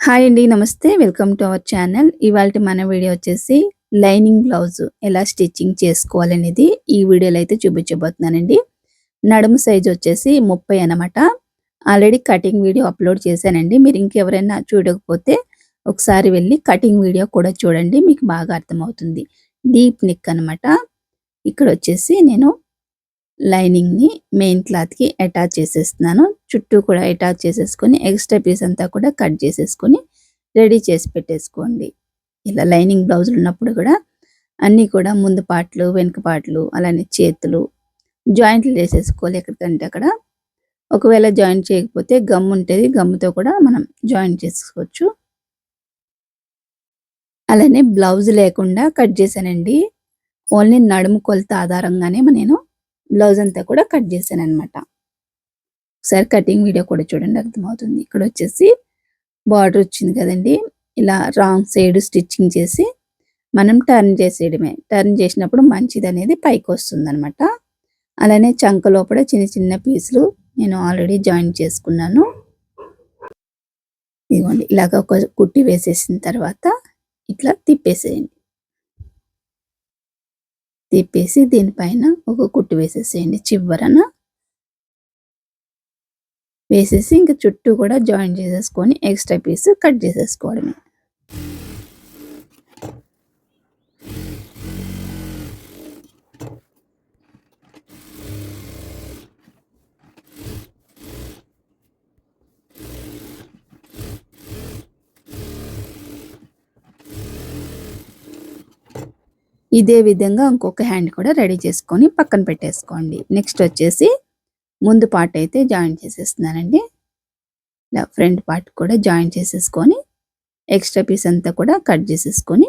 Hi అండి నమస్తే. Welcome to our channel. ఇవాళ మన వీడియో వచ్చేసి లైనింగ్ బ్లౌజ్ ఎలా స్టిచ్చింగ్ చేసుకోవాలనేది ఈ వీడియోలో అయితే చూపించబోతున్నానండి. నడుము సైజ్ వచ్చేసి ముప్పై అనమాట ఆల్రెడీ కటింగ్ వీడియో అప్లోడ్ చేశానండి. మీరు ఇంకెవరైనా చూడకపోతే ఒకసారి వెళ్ళి కటింగ్ వీడియో కూడా చూడండి మీకు బాగా అర్థమవుతుంది. డీప్ నిక్ అనమాట ఇక్కడ వచ్చేసి నేను లైనింగ్ని మెయిన్ క్లాత్కి అటాచ్ చేసేస్తున్నాను. చుట్టూ కూడా అటాచ్ చేసేసుకొని ఎక్స్ట్రా పీస్ అంతా కూడా కట్ చేసేసుకొని రెడీ చేసి పెట్టేసుకోండి. ఇలా లైనింగ్ బ్లౌజులు ఉన్నప్పుడు కూడా అన్నీ కూడా ముందు పాటలు వెనుక పాటలు అలానే చేతులు జాయింట్లు వేసేసుకోవాలి ఎక్కడికంటే అక్కడ. ఒకవేళ జాయింట్ చేయకపోతే గమ్ ఉంటుంది గమ్ముతో కూడా మనం జాయింట్ చేసుకోవచ్చు. అలానే బ్లౌజ్ లేకుండా కట్ చేశానండి. ఓన్లీ నడుము కొలత ఆధారంగానే నేను బ్లౌజ్ అంతా కూడా కట్ చేశాను అనమాట ఒకసారి కటింగ్ వీడియో కూడా చూడండి అర్థమవుతుంది. ఇక్కడ వచ్చేసి బార్డర్ వచ్చింది కదండి. ఇలా రాంగ్ సైడ్ స్టిచ్చింగ్ చేసి మనం టర్న్ చేసేయడమే. టర్న్ చేసినప్పుడు మంచిది అనేది పైకి వస్తుంది అనమాట అలానే చంక లోపల చిన్న చిన్న పీసులు నేను ఆల్రెడీ జాయిన్ చేసుకున్నాను. ఇదిగోండి ఇలాగ ఒక కుట్టి వేసేసిన తర్వాత ఇట్లా తిప్పేసేయండి. తిప్పేసి దీనిపైన ఒక కుట్టు వేసేసేయండి. చివరన వేసేసి ఇంకా చుట్టూ కూడా జాయిన్ చేసేసుకొని ఎక్స్ట్రా పీస్ కట్ చేసేసుకోవడమే. ఇదే విధంగా ఇంకొక హ్యాండ్ కూడా రెడీ చేసుకొని పక్కన పెట్టేసుకోండి. నెక్స్ట్ వచ్చేసి ముందు పార్ట్ అయితే జాయిన్ చేసేస్తున్నానండి. ఇలా ఫ్రంట్ పార్ట్ కూడా జాయిన్ చేసేసుకొని ఎక్స్ట్రా పీస్ అంతా కూడా కట్ చేసేసుకొని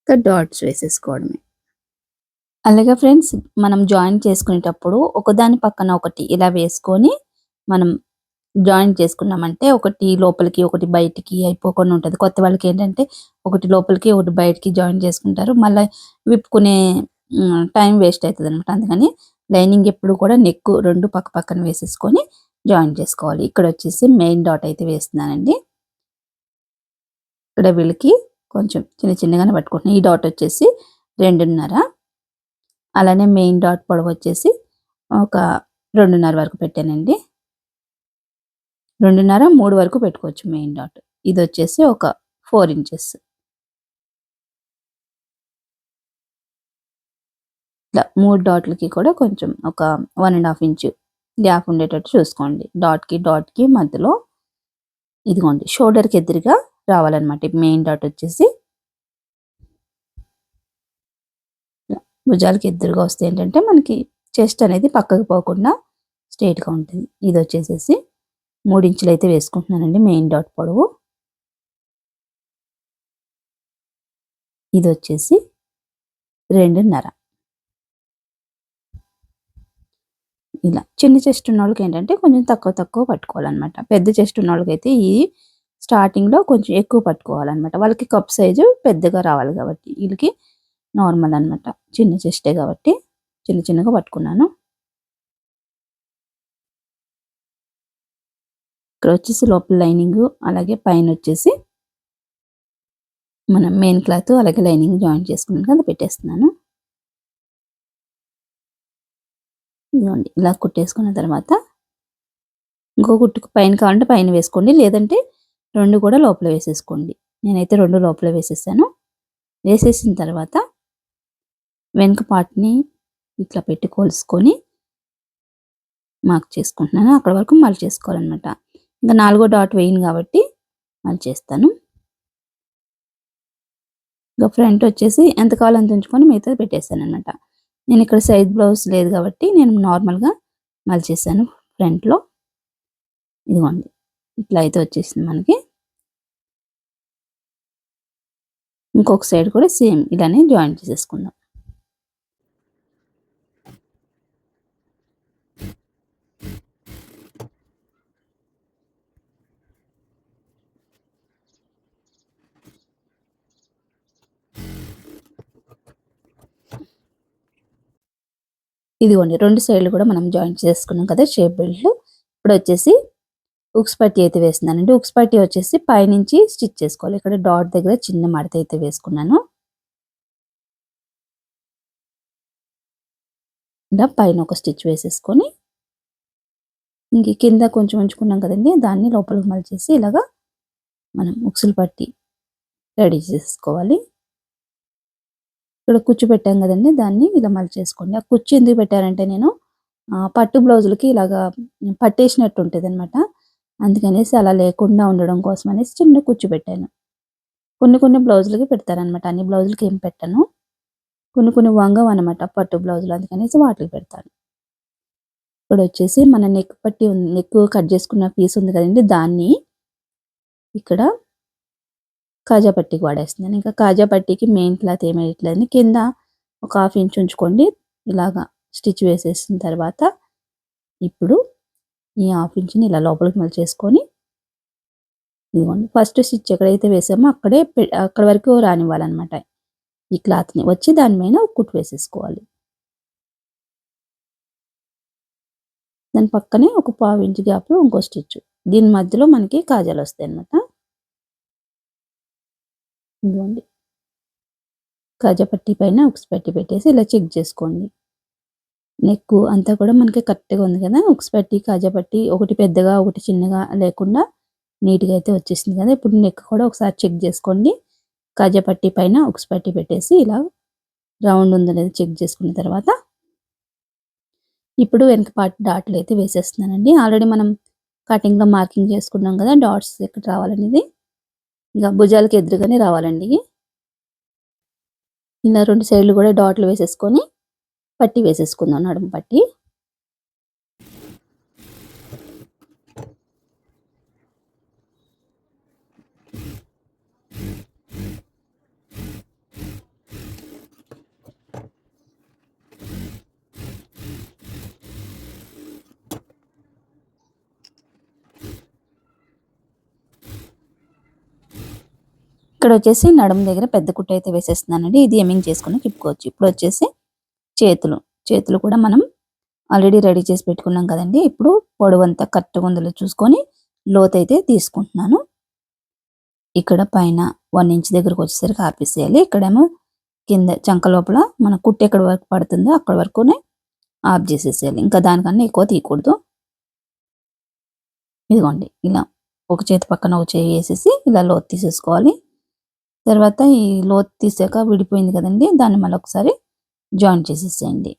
ఇంకా డాట్స్ వేసేసుకోవడమే. అలాగే ఫ్రెండ్స్ మనం జాయిన్ చేసుకునేటప్పుడు ఒకదాని పక్కన ఒకటి ఇలా వేసుకొని మనం జాయిన్ చేసుకున్నామంటే ఒకటి లోపలికి ఒకటి బయటికి అయిపోకుండా ఉంటుంది. కొత్త వాళ్ళకి ఏంటంటే ఒకటి లోపలికి ఒకటి బయటికి జాయిన్ చేసుకుంటారు. మళ్ళీ విప్పుకునే టైం వేస్ట్ అవుతుంది అనమాట అందుకని లైనింగ్ ఎప్పుడు కూడా నెక్ రెండు పక్క పక్కన వేసేసుకొని జాయిన్ చేసుకోవాలి. ఇక్కడ వచ్చేసి మెయిన్ డాట్ అయితే వేస్తున్నానండి. ఇక్కడ వీళ్ళకి కొంచెం చిన్న చిన్నగానే పట్టుకుంటున్నాను ఈ డాట్ వచ్చేసి రెండున్నర. అలానే మెయిన్ డాట్ పొడవు వచ్చేసి ఒక రెండున్నర వరకు పెట్టానండి. రెండున్నర మూడు వరకు పెట్టుకోవచ్చు మెయిన్ డాట్ ఇది వచ్చేసి ఒక ఫోర్ ఇంచెస్ ఇట్లా మూడు డాట్లకి కూడా కొంచెం ఒక one and half inch gap ఉండేటట్టు చూసుకోండి. డాట్కి డాట్కి మధ్యలో ఇదిగోండి షోల్డర్కి ఎదురుగా రావాలన్నమాట. మెయిన్ డాట్ వచ్చేసి భుజాలకి ఎదురుగా వస్తే ఏంటంటే మనకి చెస్ట్ అనేది పక్కకు పోకుండా స్ట్రైట్గా ఉంటుంది. ఇది వచ్చేసేసి మూడించులు అయితే వేసుకుంటున్నానండి మెయిన్ డాట్ పొడవు. ఇది వచ్చేసి రెండున్నర. ఇలా చిన్న చెస్ట్ ఉన్న వాళ్ళకి ఏంటంటే కొంచెం తక్కువ తక్కువ పట్టుకోవాలన్నమాట. పెద్ద చెస్ట్ ఉన్న వాళ్ళకైతే ఈ స్టార్టింగ్లో కొంచెం ఎక్కువ పట్టుకోవాలన్నమాట. వాళ్ళకి కప్ సైజు పెద్దగా రావాలి కాబట్టి వీళ్ళకి నార్మల్ అనమాట చిన్న చెస్టే కాబట్టి చిన్న చిన్నగా పట్టుకున్నాను. ఇక్కడ వచ్చేసి లోపల లైనింగ్ అలాగే పైన వచ్చేసి మనం మెయిన్ క్లాత్ అలాగే లైనింగ్ జాయిన్ చేసుకున్నాను కదా పెట్టేస్తున్నాను. ఇదిగోండి ఇలా కుట్టేసుకున్న తర్వాత ఇంకో కుట్టుకు పైన కావాలంటే పైన వేసుకోండి లేదంటే రెండు కూడా లోపల వేసేసుకోండి. నేనైతే రెండు లోపల వేసేసాను. వేసేసిన తర్వాత వెనుక పార్ట్ని ఇట్లా పెట్టి కోల్చుకొని మార్క్ చేసుకుంటున్నాను. అక్కడ వరకు మళ్ళీ చేసుకోవాలన్నమాట. ఇంకా నాలుగో డాట్ వేయను కాబట్టి మళ్ళీ చేస్తాను. ఇంకా ఫ్రంట్ వచ్చేసి ఎంత కావాలో అంత ఉంచుకొని మిగతా పెట్టేస్తాను అనమాట నేను ఇక్కడ సైజ్ బ్లౌజ్ లేదు కాబట్టి నేను నార్మల్గా మలిచేసాను ఫ్రంట్లో ఇదిగోండి ఇట్లా అయితే వచ్చేసింది మనకి. ఇంకొక సైడ్ కూడా సేమ్ ఇలానే జాయిన్ చేసేసుకుందాం. ఇదిగోండి రెండు సైడ్లు కూడా మనం జాయిన్ చేసుకున్నాం కదా షేప్ బెల్ట్లు ఇప్పుడు వచ్చేసి ఉక్స్ పట్టి అయితే వేస్తున్నానండి. ఉక్స్ పట్టి వచ్చేసి పైనుంచి స్టిచ్ చేసుకోవాలి. ఇక్కడ డాట్ దగ్గర చిన్న మడత అయితే వేసుకున్నాను. ఇలా పైన ఒక స్టిచ్ వేసేసుకొని ఇంక కింద కొంచెం ఉంచుకున్నాం కదండి దాన్ని లోపలికి మలిచేసి ఇలాగా మనం ఉక్సులు పట్టి రెడీ చేసుకోవాలి. ఇక్కడ కుచ్చు పెట్టాం కదండి దాన్ని ఇలా మలిచేసుకోండి. ఆ కుచ్చు ఎందుకు పెట్టారంటే నేను పట్టు బ్లౌజులకి ఇలాగా పట్టేసినట్టు ఉంటుంది అనమాట అందుకనేసి అలా లేకుండా ఉండడం కోసం అనేసి చిన్న కుచ్చు పెట్టాను. కొన్ని కొన్ని బ్లౌజులకి పెడతారనమాట అన్ని బ్లౌజులకి ఏం పెట్టాను. కొన్ని కొన్ని వంగం అనమాట పట్టు బ్లౌజులు. అందుకనేసి వాటికి పెడతాను. ఇక్కడ వచ్చేసి మన నెక్ పట్టి నెక్ కట్ చేసుకున్న పీస్ ఉంది కదండి దాన్ని ఇక్కడ కాజా పట్టికి వాడేస్తున్నాను. ఇంకా కాజా పట్టికి మెయిన్ క్లాత్ ఏమేయట్లేదు కింద ఒక హాఫ్ ఇంచ్ ఉంచుకోండి. ఇలాగా స్టిచ్ వేసేసిన తర్వాత ఇప్పుడు ఈ హాఫ్ ఇంచ్ని ఇలా లోపలికి మళ్ళీ చేసుకొని ఇదిగోండి. ఫస్ట్ స్టిచ్ ఎక్కడైతే వేసామో అక్కడే అక్కడ వరకు రానివ్వాలన్నమాట. ఈ క్లాత్ని వచ్చి దాని మీద కుట్టు వేసేసుకోవాలి. దాని పక్కనే ఒక పావు ఇంచు గ్యాప్లో ఇంకో స్టిచ్ దీని మధ్యలో మనకి కాజాలు వస్తాయి అన్నమాట ఇదిగోండి. కాజాపట్టి పైన ఉక్స్ పట్టి పెట్టేసి ఇలా చెక్ చేసుకోండి. నెక్ అంతా కూడా మనకి కరెక్ట్గా ఉంది కదా? ఉక్స్ పట్టి కాజాపట్టి ఒకటి పెద్దగా ఒకటి చిన్నగా లేకుండా నీట్గా అయితే వచ్చేసింది కదా? ఇప్పుడు నెక్ కూడా ఒకసారి చెక్ చేసుకోండి. కాజాపట్టి పైన ఉక్స్ పట్టి పెట్టేసి ఇలా రౌండ్ ఉందనేది చెక్ చేసుకున్న తర్వాత ఇప్పుడు వెనక పార్ట్ డాట్లు అయితే వేసేస్తున్నానండి. ఆల్రెడీ మనం కటింగ్లో మార్కింగ్ చేసుకున్నాం కదా? డాట్స్ ఎక్కడ రావాలనేది. ఇంకా భుజాలకి ఎదురుగానే రావాలండి. ఇలా రెండు సైడ్లు కూడా డాట్లు వేసేసుకొని పట్టి వేసేసుకుందాం నడుము పట్టి. ఇక్కడ వచ్చేసి నడుము దగ్గర పెద్ద కుట్ట అయితే వేసేస్తున్నానండి. ఇది ఎమింగ్ చేసుకుని తిప్పుకోవచ్చు. ఇప్పుడు వచ్చేసి చేతులు. చేతులు కూడా మనం ఆల్రెడీ రెడీ చేసి పెట్టుకున్నాం కదండి. ఇప్పుడు పొడవంతా కరెక్ట్గా ఉందో చూసుకొని లోతు అయితే తీసుకుంటున్నాను. ఇక్కడ పైన వన్ ఇంచ్ దగ్గరకు వచ్చేసరికి ఆపేసేయాలి. ఇక్కడేమో కింద చంక లోపల మన కుట్టు ఎక్కడ వరకు పడుతుందో అక్కడ వరకునే ఆఫ్ చేసేసేయాలి. ఇంకా దానికన్నా ఎక్కువ తీయకూడదు. ఇదిగోండి. ఇలా ఒక చేతి పక్కన ఒక చేయి వేసేసి ఇలా లోతు తీసేసుకోవాలి. తర్వాత ఈ లోతు తీసాక విడిపోయింది కదండి దాన్ని మళ్ళీ ఒకసారి జాయిన్ చేసేసేయండి.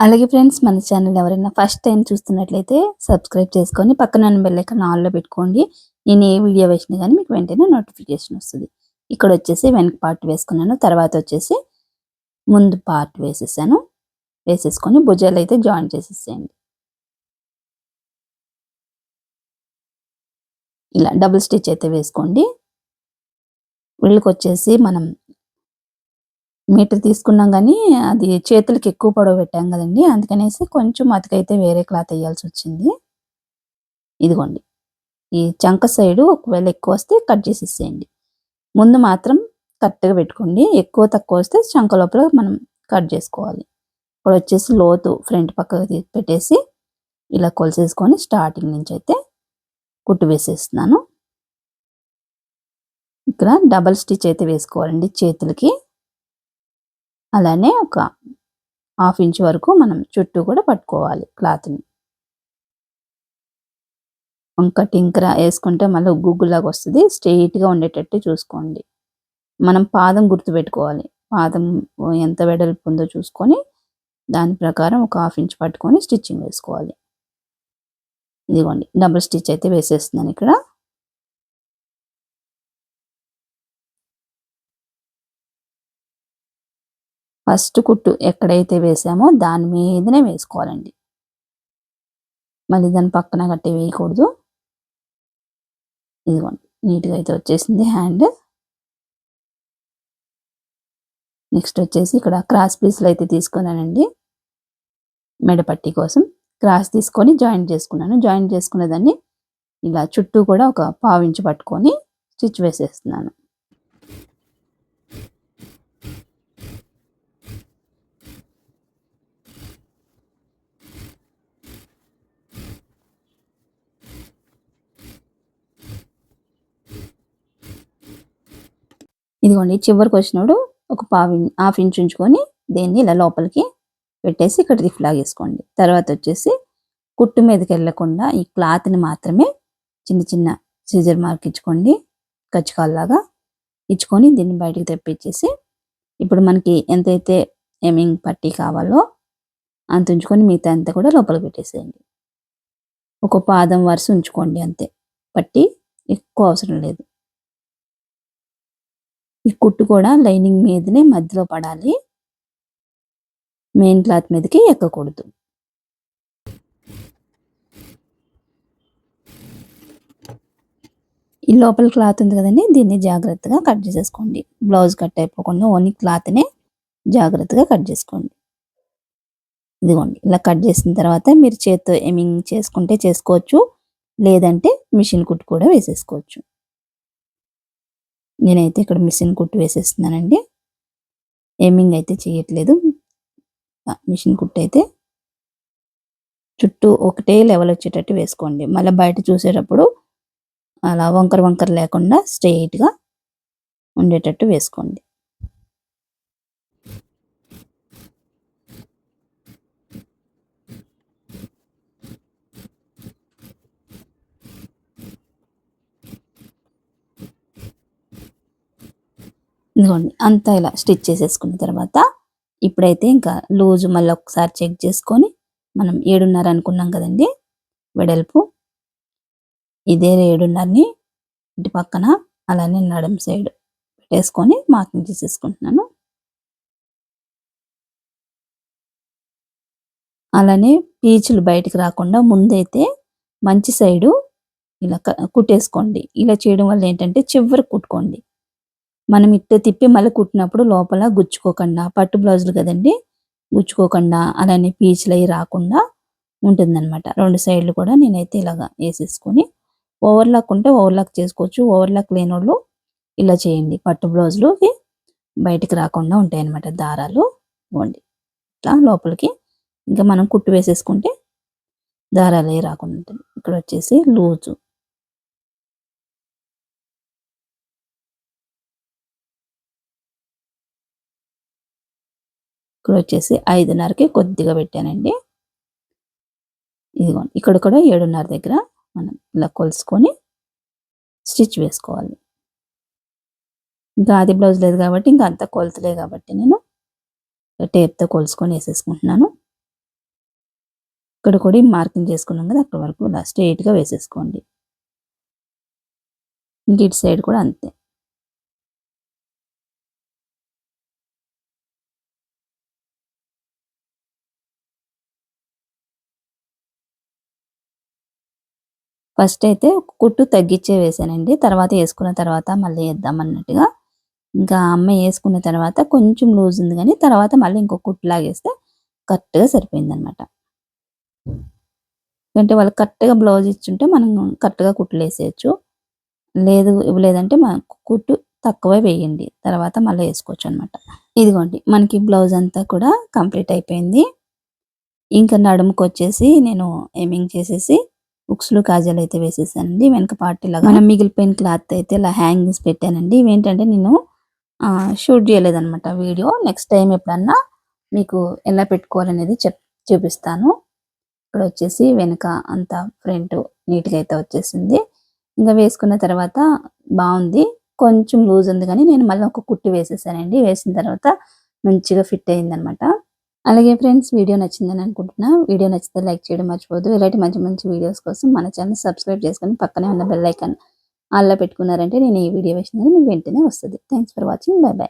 అలాగే ఫ్రెండ్స్ మన ఛానల్ ఎవరైనా ఫస్ట్ టైం చూస్తున్నట్లయితే సబ్స్క్రైబ్ చేసుకొని పక్కన బెల్లైకన్ ఆన్లో పెట్టుకోండి. నేను ఏ వీడియో వేసినా కానీ మీకు వెంటనే నోటిఫికేషన్ వస్తుంది. ఇక్కడ వచ్చేసి వెనక పార్ట్ వేసుకున్నాను తర్వాత వచ్చేసి ముందు పార్ట్ వేసేసాను. వేసేసుకొని భుజాలు అయితే జాయిన్ చేసేసేయండి. ఇలా డబుల్ స్టిచ్ అయితే వేసుకోండి. వీళ్ళకి వచ్చేసి మనం మీటర్ తీసుకున్నాం కానీ అది చేతులకి ఎక్కువ పొడవు పెట్టాం కదండి. అందుకనేసి కొంచెం అతికైతే వేరే క్లాత్ వేయాల్సి వచ్చింది. ఇదిగోండి. ఈ చంక సైడు ఒకవేళ ఎక్కువ వస్తే కట్ చేసేసేయండి. ముందు మాత్రం కరెక్ట్గా పెట్టుకోండి. ఎక్కువ తక్కువ వస్తే చంక లోపల మనం కట్ చేసుకోవాలి. ఇప్పుడు వచ్చేసి లోతు ఫ్రంట్ పక్కకు పెట్టేసి ఇలా కొలిసేసుకొని స్టార్టింగ్ నుంచి అయితే కుట్టు వేసేస్తున్నాను. ఇక్కడ డబల్ స్టిచ్ అయితే వేసుకోవాలండి చేతులకి. అలానే ఒక హాఫ్ ఇంచ్ వరకు మనం చుట్టూ కూడా పట్టుకోవాలి క్లాత్ని. వంక టింకర వేసుకుంటే మళ్ళీ గుగ్గులాగా వస్తుంది. స్ట్రెయిట్గా ఉండేటట్టు చూసుకోండి. మనం పాదం గుర్తుపెట్టుకోవాలి. పాదం ఎంత వెడల్పు ఉందో చూసుకొని దాని ప్రకారం ఒక హాఫ్ ఇంచ్ పట్టుకొని స్టిచ్చింగ్ వేసుకోవాలి. ఇదిగోండి డబుల్ స్టిచ్ అయితే వేసేస్తున్నాను ఇక్కడ. ఫస్ట్ కుట్టు ఎక్కడైతే వేసామో దాని మీదనే వేసుకోవాలండి. మళ్ళీ దాని పక్కన కట్టి వేయకూడదు. ఇదిగోండి నీట్గా అయితే వచ్చేసింది హ్యాండ్. నెక్స్ట్ వచ్చేసి ఇక్కడ క్రాస్ పీస్లు అయితే తీసుకున్నానండి. మెడపట్టి కోసం. క్రాస్ తీసుకొని జాయింట్ చేసుకున్నాను. జాయింట్ చేసుకున్న దాన్ని ఇలా చుట్టూ కూడా ఒక పావించి పట్టుకొని స్టిచ్ వేసేస్తున్నాను. ఇదిగోండి చివరికి వచ్చినప్పుడు ఒక పావి హాఫ్ ఇంచ్ ఉంచుకొని దీన్ని ఇలా లోపలికి పెట్టేసి ఇక్కడ రిఫ్ లాగేసుకోండి తర్వాత వచ్చేసి కుట్టు మీదకి వెళ్ళకుండా ఈ క్లాత్ని మాత్రమే చిన్న చిన్న సీజర్ మార్క్ ఇచ్చుకోండి. కచ్చకాల్లాగా ఇచ్చుకొని దీన్ని బయటికి తెప్పించేసి ఇప్పుడు మనకి ఎంతైతే ఎమింగ్ పట్టీ కావాలో అంత ఉంచుకొని మిగతా అంతా కూడా లోపల పెట్టేసేయండి. ఒక పాదం వరుస ఉంచుకోండి అంతే. పట్టి ఎక్కువ అవసరం లేదు. ఈ కుట్టు కూడా లైనింగ్ మీదనే మధ్యలో పడాలి. మెయిన్ క్లాత్ మీదకి ఎక్కకూడదు. ఈ లోపల క్లాత్ ఉంది కదండి దీన్ని జాగ్రత్తగా కట్ చేసేసుకోండి. బ్లౌజ్ కట్ అయిపోకుండా ఓన్లీ క్లాత్నే జాగ్రత్తగా కట్ చేసుకోండి. ఇదిగోండి ఇలా కట్ చేసిన తర్వాత మీరు చేత్తో ఎమింగ్ చేసుకుంటే చేసుకోవచ్చు లేదంటే మిషన్ కుట్టు కూడా వేసేసుకోవచ్చు. నేనైతే ఇక్కడ మిషన్ కుట్టు వేసేస్తున్నానండి. ఎమింగ్ అయితే చేయట్లేదు. మిషన్ కుట్టు అయితే చుట్టూ ఒకటే లెవెల్ వచ్చేటట్టు వేసుకోండి. మళ్ళీ బయట చూసేటప్పుడు అలా వంకర వంకర లేకుండా స్ట్రెయిట్గా ఉండేటట్టు వేసుకోండి. ఇదిగోండి అంతా ఇలా స్టిచ్ చేసేసుకున్న తర్వాత ఇప్పుడైతే ఇంకా లూజ్ మళ్ళీ ఒకసారి చెక్ చేసుకొని మనం ఏడున్నర అనుకున్నాం కదండి వెడల్పు. ఇదే ఏడున్నరని ఇటు పక్కన అలానే నడం సైడ్ పెట్టేసుకొని మార్కింగ్ చేసేసుకుంటున్నాను. అలానే పీచులు బయటికి రాకుండా ముందైతే మంచి సైడు ఇలా కుట్టేసుకోండి. ఇలా చేయడం వల్ల ఏంటంటే చివరికి కుట్టుకోండి. మనం ఇట్ట తిప్పి మళ్ళీ కుట్టినప్పుడు లోపల గుచ్చుకోకుండా పట్టు బ్లౌజులు కదండి గుచ్చుకోకుండా అలానే పీచులు అవి రాకుండా ఉంటుందన్నమాట. రెండు సైడ్లు కూడా నేనైతే ఇలాగా వేసేసుకొని ఓవర్లాక్ ఉంటే ఓవర్లాక్ చేసుకోవచ్చు. ఓవర్లాక్ లేని వాళ్ళు ఇలా చేయండి. పట్టు బ్లౌజులు బయటికి రాకుండా ఉంటాయి అన్నమాట దారాలు. ఇవ్వండి. ఇట్లా లోపలికి ఇంకా మనం కుట్టు వేసేసుకుంటే దారాలు అవి రాకుండా ఉంటుంది ఇక్కడ వచ్చేసి లూజు. ఇక్కడ వచ్చేసి ఐదున్నరకి కొద్దిగా పెట్టానండి. ఇదిగోండి ఇక్కడ కూడా ఏడున్నర దగ్గర మనం ఇలా కొలుసుకొని స్టిచ్ వేసుకోవాలి. ఇంకా అది బ్లౌజ్ లేదు కాబట్టి ఇంకా అంత కొలతలే కాబట్టి నేను టేప్తో కొలుసుకొని వేసేసుకుంటున్నాను. ఇక్కడ కూడా మార్కింగ్ చేసుకున్నాం కదా అక్కడ వరకు ఇలా స్ట్రైట్గా వేసేసుకోండి. ఇంక ఇటు సైడ్ కూడా అంతే. ఫస్ట్ అయితే ఒక కుట్టు తగ్గించే వేసానండి. తర్వాత వేసుకున్న తర్వాత మళ్ళీ వేద్దాం అన్నట్టుగా. ఇంకా అమ్మ వేసుకున్న తర్వాత కొంచెం లూజ్ ఉంది కానీ తర్వాత మళ్ళీ ఇంకో కుట్టు లాగేస్తే కరెక్ట్గా సరిపోయింది అనమాట అంటే వాళ్ళు కరెక్ట్గా బ్లౌజ్ ఇచ్చుంటే మనం కరెక్ట్గా కుట్లు వేసేయచ్చు. లేదు ఇవ్వలేదంటే మన కుట్టు తక్కువే వేయండి. తర్వాత మళ్ళీ వేసుకోవచ్చు అనమాట ఇదిగోండి మనకి బ్లౌజ్ అంతా కూడా కంప్లీట్ అయిపోయింది. ఇంకా నడుముకు వచ్చేసి నేను ఎమింగ్ చేసేసి బుక్స్లు కాజాలు అయితే వేసేసానండి. వెనక పార్ట్ లాగా మనం మిగిలిపోయిన క్లాత్ అయితే ఇలా హ్యాంగింగ్స్ పెట్టానండి. ఇవేంటంటే నేను షూట్ చేయలేదన్నమాట వీడియో. నెక్స్ట్ టైం ఎప్పుడన్నా మీకు ఎలా పెట్టుకోవాలనేది చెప్ చూపిస్తాను. ఇక్కడ వచ్చేసి వెనక అంతా ఫ్రంట్ నీట్గా అయితే వచ్చేసింది. ఇంకా వేసుకున్న తర్వాత బాగుంది. కొంచెం లూజ్ ఉంది కానీ నేను మళ్ళీ ఒక కుట్టి వేసేసానండి. వేసిన తర్వాత మంచిగా ఫిట్ అయిందనమాట అలాగే ఫ్రెండ్స్ వీడియో నచ్చిందని అనుకుంటున్నా. వీడియో నచ్చితే లైక్ చేయడం మర్చిపోదు ఇలాంటి మంచి మంచి వీడియోస్ కోసం మన ఛానల్ సబ్స్క్రైబ్ చేసుకొని పక్కనే ఉన్న బెల్ ఐకాన్ పెట్టుకున్నారంటే నేను ఈ వీడియో వేసినది మీకు వెంటనే వస్తుంది. Thanks for watching bye bye